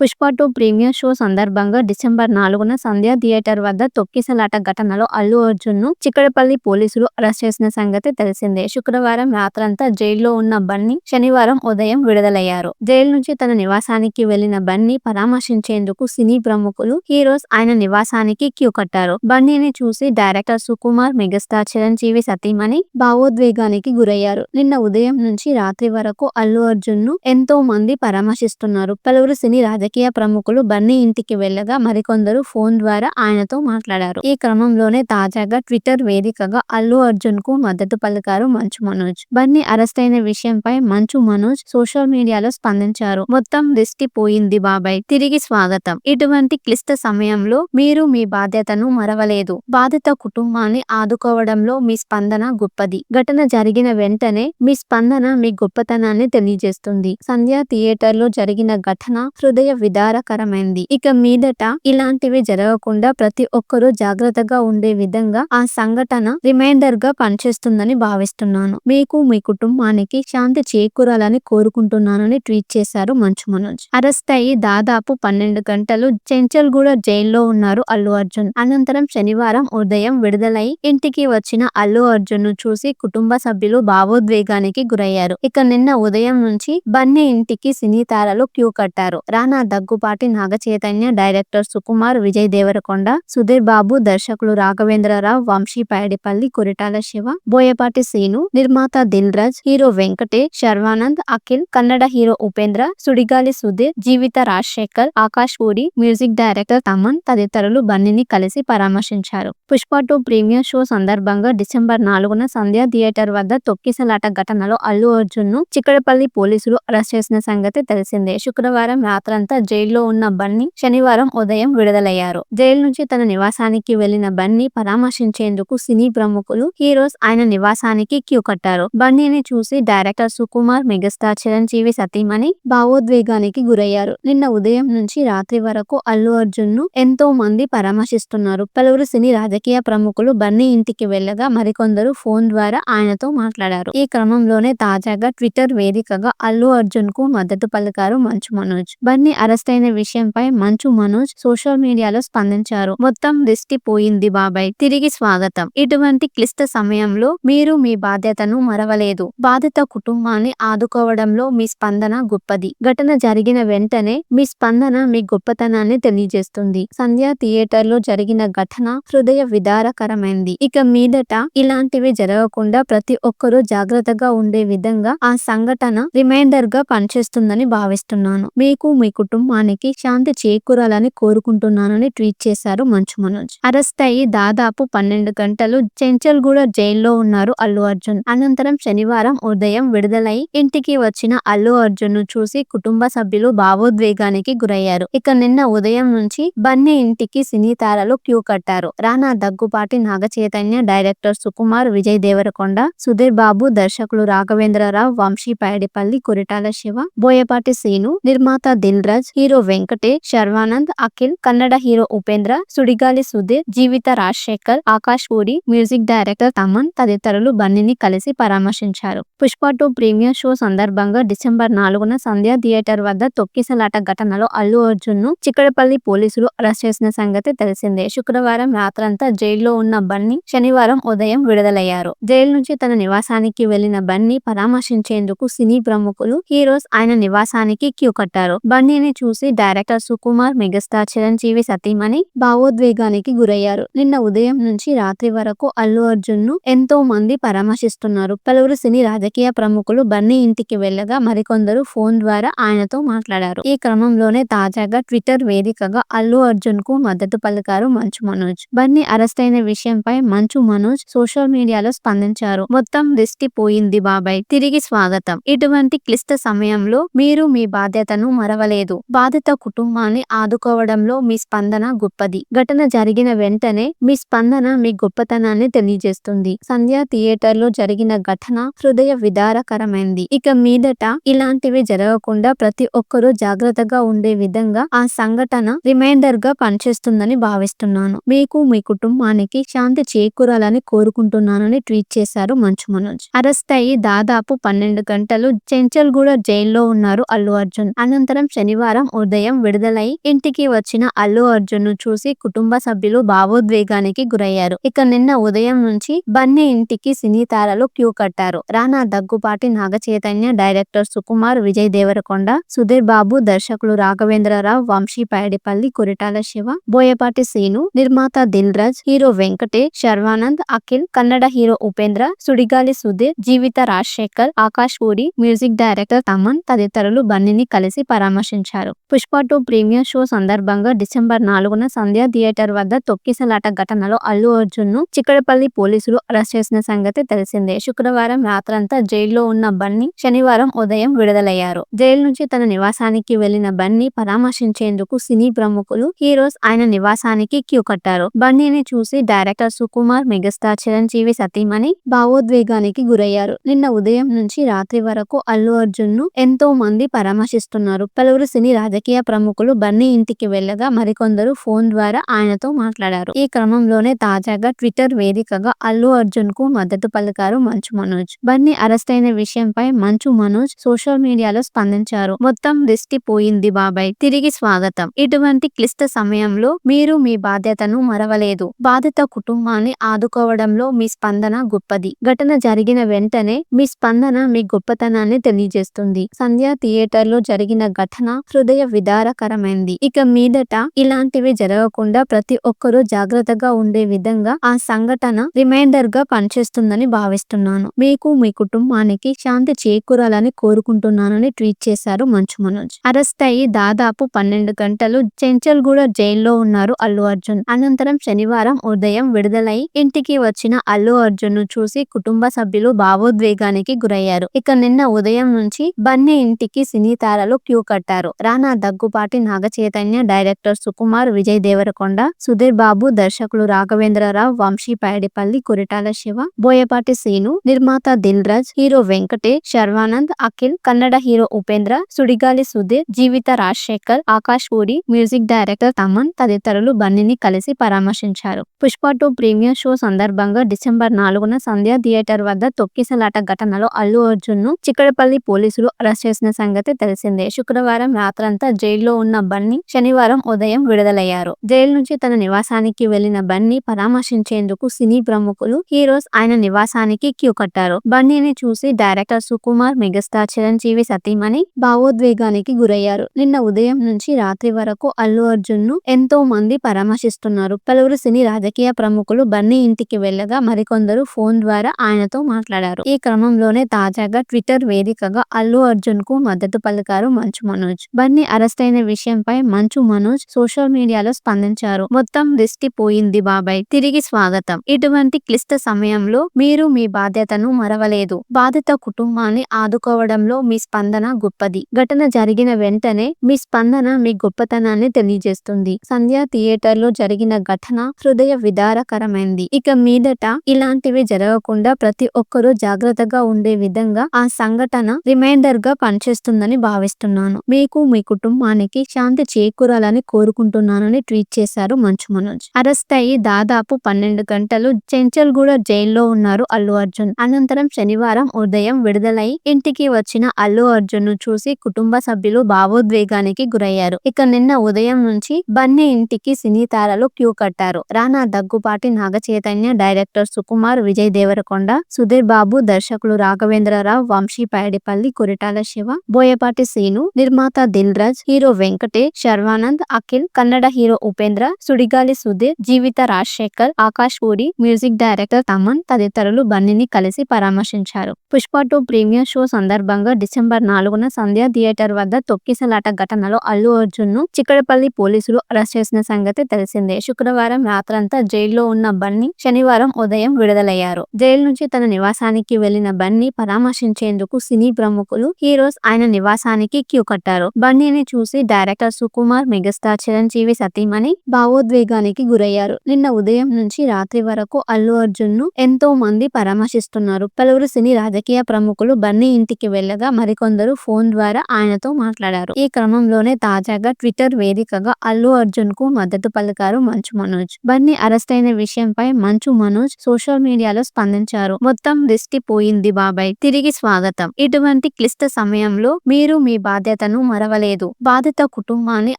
Pushpa two premiere show సందర్భంగా December నాలుగున Sandhya theatre వద్ద తొక్కిసలాట ఘటనలో అల్లు అర్జున్ను చిక్కడపల్లి పోలీసులు అరెస్ట్ చేసిన సంగతి తెలిసిందే. శుక్రవారం రాత్రంతా జైల్లో ఉన్న బన్నీ శనివారం ఉదయం విడుదలయ్యారు. జైలు నుంచి తన నివాసానికి వెళ్ళిన బన్నీ పరామర్శించేందుకు సినీ ప్రముఖులు హీరోస్ ఆయన నివాసానికి క్యూ కట్టారు. బన్నీని చూసి డైరెక్టర్ సుకుమార్ మెగాస్టార్ చిరంజీవి సతీమణి భావోద్వేగానికి గురయ్యారు. నిన్న ఉదయం నుంచి రాత్రి వరకు అల్లు అర్జున్ను ఎంతో మంది పరామర్శిస్తున్నారు. పలువురు సినీ రాజకీయ ప్రముఖులు బన్నీ ఇంటికి వెళ్ళగా మరికొందరు ఫోన్ ద్వారా ఆయనతో మాట్లాడారు. ఈ క్రమంలోనే తాజాగా ట్విట్టర్ వేదికగా అల్లు అర్జున్కు మద్దతు పలికారు మంచు మనోజ్. బన్నీ అరెస్ట్ అయిన విషయంపై మంచు మనోజ్ సోషల్ మీడియాలో స్పందించారు. మొత్తం దిష్టి పోయింది బాబాయ్. తిరిగి స్వాగతం. ఇటువంటి క్లిష్ట సమయంలో మీరు మీ బాధ్యతను మరవలేదు. బాధిత కుటుంబాన్ని ఆదుకోవడంలో మీ స్పందన గొప్పది. ఘటన జరిగిన వెంటనే మీ స్పందన మీ గొప్పతనాన్ని తెలియజేస్తుంది. సంధ్య థియేటర్లో జరిగిన ఘటన హృదయ విదారకరమైంది. ఇక మీదట ఇలాంటివి జరగకుండా ప్రతి ఒక్కరూ జాగ్రత్తగా ఉండే విధంగా ఆ సంఘటన రిమైండర్గా పనిచేస్తుందని భావిస్తున్నాను. మీకు మీ కుటుంబానికి శాంతి చేకూరాలని కోరుకుంటున్నానని ట్వీట్ చేశారు మంచు మనోజ్. అరెస్ట్ అయ్యి దాదాపు పన్నెండు గంటలు చెంచల్గూడ జైల్లో ఉన్నారు అల్లు అర్జున్. అనంతరం శనివారం ఉదయం విడుదలై ఇంటికి వచ్చిన అల్లు అర్జున్ను చూసి కుటుంబ సభ్యులు భావోద్వేగానికి గురయ్యారు. ఇక నిన్న ఉదయం నుంచి బన్నీ ఇంటికి సినీ తారలు క్యూ కట్టారు. రానా దగ్గుపాటి నాగ చైతన్య డైరెక్టర్ సుకుమార్ విజయ్ దేవరకొండ సుధీర్ బాబు దర్శకులు రాఘవేంద్రరావు వంశీ పైడిపల్లి కురిటాల శివ బోయపాటి సీను నిర్మాత Dil Raj hero Venkatesh Sharwanand Akhil Kannada hero Upendra Sudigali Sudheer Jeevitha Rajasekhar Akash Puri music director Thaman తదితరులు బన్నీని కలిసి పరామర్శించారు. పుష్ప టూ ప్రీమియర్ షో సందర్భంగా డిసెంబర్ నాలుగున సంధ్యా థియేటర్ వద్ద తొక్కిసలాట ఘటనలో అల్లు అర్జున్ను చిక్కడపల్లి పోలీసులు అరెస్ట్ చేసిన సంగతి తెలిసిందే. శుక్రవారం రాత్రంతా జైల్లో ఉన్న బన్నీ శనివారం ఉదయం విడుదలయ్యారు. జైలు నుంచి తన నివాసానికి వెళ్ళిన బన్నీ పరామర్శించేందుకు సినీ ప్రముఖులు హీరోస్ ఆయన నివాసానికి క్యూ కట్టారు. బన్నీని చూసి డైరెక్టర్ సుకుమార్ మెగాస్టార్ చిరంజీవి సతీమణి భావోద్వేగానికి గురయ్యారు. నిన్న ఉదయం నుంచి రాత్రి వరకు అల్లు అర్జున్ను ఎంతో మంది పరామర్శిస్తున్నారు. పలువురు సినీ రాజకీయ ప్రముఖులు బన్నీ ఇంటికి వెళ్ళగా మరికొందరు ఫోన్ ద్వారా ఆయనతో మాట్లాడారు. ఈ క్రమంలోనే తాజాగా ట్విట్టర్ వేదికగా అల్లు అర్జున్కు మద్దతు పలికారు మంచు మనోజ్. బన్నీ అరెస్ట్ అయిన విషయంపై మంచు మనోజ్ సోషల్ మీడియాలో స్పందించారు. మొత్తం దిష్టి పోయింది బాబాయ్. తిరిగి స్వాగతం. ఇటువంటి క్లిష్ట సమయంలో మీరు మీ బాధ్యతను మరవలేదు. బాధిత కుటుంబాన్ని ఆదుకోవడంలో మీ స్పందన గొప్పది. ఘటన జరిగిన వెంటనే మీ స్పందన మీ గొప్పతనాన్ని తెలియజేస్తుంది. సంధ్య థియేటర్లో జరిగిన ఘటన హృదయ విదారకరమైంది. ఇక మీదట ఇలాంటివి జరగకుండా ప్రతి ఒక్కరూ జాగ్రత్తగా ఉండే విధంగా ఆ సంఘటన రిమైండర్గా పనిచేస్తుందని భావిస్తున్నాను. మీకు మీ కుటుంబానికి శాంతి చేకూరాలని కోరుకుంటున్నానని ట్వీట్ చేశారు మంచు మనోజ్. అరెస్ట్ అయ్యి దాదాపు పన్నెండు గంటలు చెంచల్గూడ జైల్లో ఉన్నారు అల్లు అర్జున్. అనంతరం శనివారం ఉదయం విడుదలై ఇంటికి వచ్చిన అల్లు అర్జున్ను చూసి కుటుంబ సభ్యులు భావోద్వేగానికి గురయ్యారు. ఇక నిన్న ఉదయం నుంచి బన్నీ ఇంటికి సినీ తారలు క్యూ కట్టారు. రానా దగ్గుపాటి నాగ చైతన్య డైరెక్టర్ సుకుమార్ విజయ్ దేవరకొండ సుధీర్ బాబు దర్శకులు రాఘవేంద్రరావు వంశీ పైడిపల్లి కురిటాల శివ బోయపాటి సీను నిర్మాత Dil Raj hero Venkatesh Sharwanand Akhil Kannada hero Upendra Sudigali Sudheer Jeevitha Rajasekhar Akash Puri music director Thaman తదితరులు బన్నీని కలిసి పరామర్శించారు. పుష్ప టూ ప్రీమియర్ షో సందర్భంగా డిసెంబర్ నాలుగున సంధ్యా థియేటర్ వద్ద తొక్కిసలాట ఘటనలో అల్లు అర్జున్ను చిక్కడపల్లి పోలీసులు అరెస్ట్ చేసిన సంగతి తెలిసిందే. శుక్రవారం రాత్రంతా జైల్లో ఉన్న బన్నీ శనివారం ఉదయం విడుదలయ్యారు. జైలు నుంచి తన నివాసానికి వెళ్ళిన బన్నీ పరామర్శించేందుకు సినీ ప్రముఖులు హీరోస్ ఆయన నివాసానికి క్యూ కట్టారు. బన్నీని చూసి డైరెక్టర్ సుకుమార్ మెగాస్టార్ చిరంజీవి సతీమణి భావోద్వేగానికి గురయ్యారు. నిన్న ఉదయం నుంచి రాత్రి వరకు అల్లు అర్జున్ను ఎంతో మంది పరామర్శిస్తున్నారు. పలువురు సినీ రాజకీయ ప్రముఖులు బన్నీ ఇంటికి వెళ్ళగా మరికొందరు ఫోన్ ద్వారా ఆయనతో మాట్లాడారు. ఈ క్రమంలోనే తాజాగా ట్విట్టర్ వేదికగా అల్లు అర్జున్కు మద్దతు పలికారు మంచు మనోజ్. బన్నీ అరెస్ట్ అయిన విషయంపై మంచు మనోజ్ సోషల్ మీడియాలో స్పందించారు. మొత్తం రిస్క్ పోయింది బాబాయ్. తిరిగి స్వాగతం. ఇటువంటి క్లిష్ట సమయంలో మీరు మీ బాధ్యతను మరవలేదు. బాధిత కుటుంబాన్ని ఆదుకోవడంలో మీ స్పందన గొప్పది. ఘటన జరిగిన వెంటనే మీ స్పందన మీ గొప్పతనాన్ని తెలియజేస్తుంది. సంధ్య థియేటర్లో జరిగిన ఘటన హృదయ విదారకరమైంది. ఇక మీదట ఇలాంటివి జరగకుండా ప్రతి ఒక్కరూ జాగ్రత్తగా ఉండే విధంగా ఆ సంఘటన రిమైండర్గా పనిచేస్తుందని భావిస్తున్నాను. మీకు మీ కుటుంబానికి శాంతి చేకూరాలని కోరుకుంటున్నానని ట్వీట్ చేశారు మంచు మనోజ్. అరెస్ట్ అయ్యి దాదాపు పన్నెండు గంటలు చెంచల్గూడ జైల్లో ఉన్నారు అల్లు అర్జున్. అనంతరం శనివారం శనివారం ఉదయం విడుదలై ఇంటికి వచ్చిన అల్లు అర్జున్ను చూసి కుటుంబ సభ్యులు భావోద్వేగానికి గురయ్యారు. ఇక నిన్న ఉదయం నుంచి బన్నీ ఇంటికి సినీ తారలు క్యూ కట్టారు. రానా దగ్గుపాటి నాగ చైతన్య డైరెక్టర్ సుకుమార్ విజయ్ దేవరకొండ సుధీర్ బాబు దర్శకులు రాఘవేంద్రరావు వంశీ పైడిపల్లి కురిటాల శివ బోయపాటి సీను నిర్మాత Dil Raj hero Venkatesh Sharwanand Akhil Kannada hero Upendra Sudigali Sudheer Jeevitha Rajasekhar Akash Puri music director Thaman తదితరులు బన్నీని కలిసి పరామర్శించారు. పుష్ప టూ ప్రీమియర్ షో సందర్భంగా డిసెంబర్ నాలుగున సంధ్యా థియేటర్ వద్ద తొక్కిసలాట ఘటనలో అల్లు అర్జున్ను చిక్కడపల్లి పోలీసులు అరెస్ట్ చేసిన సంగతి తెలిసిందే. శుక్రవారం రాత్రంతా జైల్లో ఉన్న బన్నీ శనివారం ఉదయం విడుదలయ్యారు. జైలు నుంచి తన నివాసానికి వెళ్ళిన బన్నీ పరామర్శించేందుకు సినీ ప్రముఖులు హీరోస్ ఆయన నివాసానికి క్యూ కట్టారు. బన్నీని చూసి డైరెక్టర్ సుకుమార్ మెగాస్టార్ చిరంజీవి సతీమణి భావోద్వేగానికి గురయ్యారు. నిన్న ఉదయం నుంచి రాత్రి వరకు అల్లు అర్జున్ను ఎంతో మంది పరామర్శిస్తున్నారు. పలువురు సినీ రాజకీయ ప్రముఖులు బన్నీ ఇంటికి వెళ్ళగా మరికొందరు ఫోన్ ద్వారా ఆయనతో మాట్లాడారు. ఈ క్రమంలోనే తాజాగా ట్విట్టర్ వేదికగా అల్లు అర్జున్కు మద్దతు పలికారు మంచు మనోజ్. బన్నీ అరెస్ట్ అయిన విషయంపై మంచు మనోజ్ సోషల్ మీడియాలో స్పందించారు. మొత్తం దిష్టి పోయింది బాబాయ్. తిరిగి స్వాగతం. ఇటువంటి క్లిష్ట సమయంలో మీరు మీ బాధ్యతను మరవలేదు. బాధిత కుటుంబాన్ని ఆదుకోవడంలో మీ స్పందన గొప్పది. ఘటన జరిగిన వెంటనే మీ స్పందన మీ గొప్పతనాన్ని తెలియజేస్తుంది. సంధ్య థియేటర్లో జరిగిన ఘటన హృదయ విదారకరమైంది. ఇక మీదట ఇలాంటివి జరగకుండా ప్రతి ఒక్కరూ జాగ్రత్తగా ఉండే విధంగా ఆ సంఘటన రిమైండర్గా పనిచేస్తుందని భావిస్తున్నాను. మీకు మీ కుటుంబానికి శాంతి చేకూరాలని కోరుకుంటున్నానని ట్వీట్ చేశారు మంచు మనోజ్. అరెస్ట్ అయ్యి దాదాపు పన్నెండు గంటలు చెంచల్గూడ జైల్లో ఉన్నారు అల్లు అర్జున్. అనంతరం శనివారం ఉదయం విడుదలై ఇంటికి వచ్చిన అల్లు అర్జున్ను చూసి కుటుంబ సభ్యులు భావోద్వేగానికి గురయ్యారు. ఇక నిన్న ఉదయం నుంచి బన్నీ ఇంటికి సినీ తారలు క్యూ కట్టారు. రానా దగ్గుపాటి నాగ చైతన్య డైరెక్టర్ సుకుమార్ విజయ్ దేవరకొండ సుధీర్ బాబు దర్శకులు రాఘవేంద్రరావు వంశీ పైడిపల్లి కురిటాల శివ బోయపాటి సీను నిర్మాత Dil Raj hero Venkatesh Sharwanand Akhil Kannada hero Upendra Sudigali Sudheer Jeevitha Rajasekhar Akash Puri music director Thaman తదితరులు బన్నీని కలిసి పరామర్శించారు. పుష్ప టూ ప్రీమియర్ షో సందర్భంగా డిసెంబర్ నాలుగున సంధ్యా థియేటర్ వద్ద తొక్కిసలాట ఘటనలో అల్లు అర్జున్ను చిక్కడపల్లి పోలీసులు అరెస్ట్ చేసిన సంగతి తెలిసిందే. శుక్రవారం రాత్రంతా జైల్లో ఉన్న బన్నీ శనివారం ఉదయం విడుదలయ్యారు. జైలు నుంచి తన నివాసానికి వెళ్ళిన బన్నీ పరామర్శించేందుకు సినీ ప్రముఖులు హీరోస్ ఆయన నివాసానికి క్యూ కట్టారు. బన్నీని చూసి డైరెక్టర్ సుకుమార్ మెగాస్టార్ చిరంజీవి సతీమణి భావోద్వేగానికి గురయ్యారు. నిన్న ఉదయం నుంచి రాత్రి వరకు అల్లు అర్జున్ను ఎంతో మంది పరామర్శిస్తున్నారు. పలువురు సినీ రాజకీయ ప్రముఖులు బన్నీ ఇంటికి వెళ్ళగా మరికొందరు ఫోన్ ద్వారా ఆయనతో మాట్లాడారు. ఈ క్రమంలోనే తాజాగా ట్విట్టర్ వేదికగా అల్లు అర్జున్కు మద్దతు పలికారు మంచు మనోజ్. బన్నీ అరెస్ట్ అయిన విషయంపై మంచు మనోజ్ సోషల్ మీడియాలో స్పందించారు. మొత్తం దిష్టి పోయింది బాబాయ్. తిరిగి స్వాగతం. ఇటువంటి క్లిష్ట సమయంలో మీరు మీ బాధ్యతను మరవలేదు. బాధిత కుటుంబాన్ని ఆదుకోవడంలో మీ స్పందన గొప్పది. ఘటన జరిగిన వెంటనే మీ స్పందన మీ గొప్పతనాన్ని తెలియజేస్తుంది. సంధ్య థియేటర్లో జరిగిన ఘటన హృదయ విదారకరమైంది. ఇక మీదట ఇలాంటివి జరగకుండా ప్రతి ఒక్కరూ జాగ్రత్తగా ఉండే విధంగా ఆ సంఘటన రిమైండర్గా పనిచేస్తుందని భావిస్తున్నాను. మీకు మీ కుటుంబానికి శాంతి చేకూరాలని కోరుకుంటున్నానని ట్వీట్ చేశారు మంచు మనోజ్. అరెస్ట్ అయ్యి దాదాపు పన్నెండు గంటలు చెంచల్గూడ జైల్లో ఉన్నారు అల్లు అర్జున్. అనంతరం శనివారం ఉదయం విడుదలై ఇంటికి వచ్చిన అల్లు అర్జున్ను చూసి కుటుంబ సభ్యులు భావోద్వేగానికి గురయ్యారు. ఇక నిన్న ఉదయం నుంచి బన్నీ ఇంటికి సినీ తారలు క్యూ కట్టారు. రానా దగ్గుపాటి నాగ చైతన్య డైరెక్టర్ సుకుమార్ విజయ్ దేవరకొండ సుధీర్ బాబు దర్శకులు రాఘవేంద్రరావు వంశీ పైడిపల్లి కురిటాల శివ బోయపాటి సీను నిర్మాత Dil Raj hero Venkatesh Sharwanand Akhil Kannada hero Upendra Sudigali Sudheer Jeevitha Rajasekhar Akash Puri music director Thaman తదితరులు బన్నీని కలిసి పరామర్శించారు. పుష్ప టూ ప్రీమియర్ షో సందర్భంగా డిసెంబర్ నాలుగున సంధ్యా థియేటర్ వద్ద తొక్కిసలాట ఘటనలో అల్లు అర్జున్ను చిక్కడపల్లి పోలీసులు అరెస్ట్ చేసిన సంగతి తెలిసిందే. శుక్రవారం రాత్రంతా జైల్లో ఉన్న బన్నీ శనివారం ఉదయం విడుదలయ్యారు. జైలు నుంచి తన నివాసానికి వెళ్ళిన బన్నీ పరామర్శించేందుకు సినీ ప్రముఖులు హీరోస్ ఆయన నివాసానికి క్యూ కట్టారు. బన్నీని చూసి డైరెక్టర్ సుకుమార్ మెగాస్టార్ చిరంజీవి సతీమణి భావోద్వేగానికి గురయ్యారు. నిన్న ఉదయం నుంచి రాత్రి వరకు అల్లు అర్జున్ను ఎంతో మంది పరామర్శిస్తున్నారు. పలువురు సినీ రాజకీయ ప్రముఖులు బన్నీ ఇంటికి వెళ్ళగా మరికొందరు ఫోన్ ద్వారా ఆయనతో మాట్లాడారు. ఈ క్రమంలోనే తాజాగా ట్విట్టర్ వేదికగా అల్లు అర్జున్కు మద్దతు పలికారు మంచు మనోజ్. బన్నీ అరెస్ట్ అయిన విషయంపై మంచు మనోజ్ సోషల్ మీడియాలో స్పందించారు. మొత్తం దిష్టి పోయింది బాబాయ్. తిరిగి స్వాగతం. ఇటువంటి క్లిష్ట సమయంలో మీరు మీ బాధ్యతను మరవ నిలవలేదు బాధిత కుటుంబాన్ని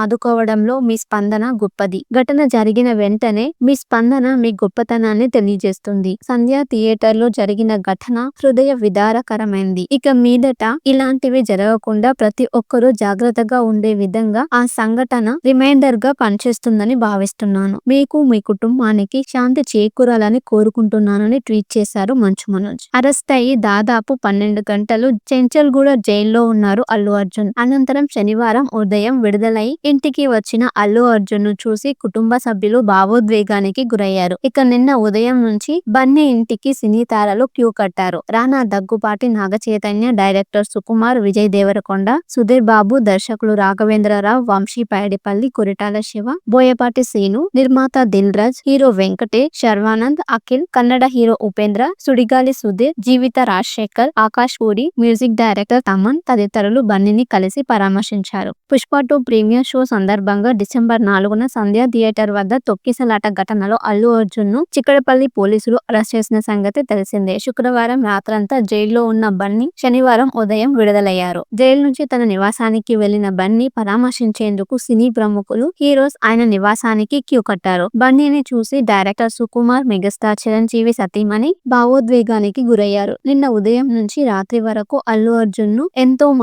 ఆదుకోవడంలో మీ స్పందన గొప్పది. ఘటన జరిగిన వెంటనే మీ స్పందన మీ గొప్పతనాన్ని తెలియజేస్తుంది. సంధ్య థియేటర్లో జరిగిన ఘటన హృదయ విదారకరమైంది. ఇక మీదట ఇలాంటివి జరగకుండా ప్రతి ఒక్కరూ జాగ్రత్తగా ఉండే విధంగా ఆ సంఘటన రిమైండర్గా పనిచేస్తుందని భావిస్తున్నాను. మీకు మీ కుటుంబానికి శాంతి చేకూరాలని కోరుకుంటున్నానని ట్వీట్ చేశారు మంచు మనోజ్. అరెస్ట్ అయ్యి దాదాపు పన్నెండు గంటలు చెంచల్గూడ జైల్లో ఉన్నారు అల్లు అర్జున్. అనంతరం శనివారం ఉదయం విడుదలై ఇంటికి వచ్చిన అల్లు అర్జున్ను చూసి కుటుంబ సభ్యులు భావోద్వేగానికి గురయ్యారు. ఇక నిన్న ఉదయం నుంచి బన్నీ ఇంటికి సినీ తారలు క్యూ కట్టారు. రానా దగ్గుపాటి నాగ చైతన్య డైరెక్టర్ సుకుమార్ విజయ్ దేవరకొండ సుధీర్ బాబు దర్శకులు రాఘవేంద్రరావు వంశీ పైడిపల్లి కొరిటాల శివ బోయపాటి శ్రీను నిర్మాత Dil Raj hero Venkatesh Sharwanand Akhil Kannada hero Upendra Sudigali Sudheer Jeevitha Rajasekhar Akash Puri music director Thaman తదితరులు బన్నీని కలిసి విమర్శించారు. పుష్ప టూ ప్రీమియర్ షో సందర్భంగా డిసెంబర్ నాలుగున సంధ్యా థియేటర్ వద్ద తొక్కిసలాట ఘటనలో అల్లు అర్జున్ను చిక్కడపల్లి పోలీసులు అరెస్ట్ చేసిన సంగతి తెలిసిందే. శుక్రవారం రాత్రంతా జైల్లో ఉన్న బన్నీ శనివారం ఉదయం విడుదలయ్యారు. జైలు నుంచి తన నివాసానికి వెళ్ళిన బన్నీ పరామర్శించేందుకు సినీ ప్రముఖులు హీరోస్ ఆయన నివాసానికి క్యూ కట్టారు. బన్నీని చూసి డైరెక్టర్ సుకుమార్ మెగాస్టార్ చిరంజీవి సతీమణి భావోద్వేగానికి గురయ్యారు. నిన్న ఉదయం నుంచి రాత్రి వరకు అల్లు అర్జున్ను ఎంతో మంది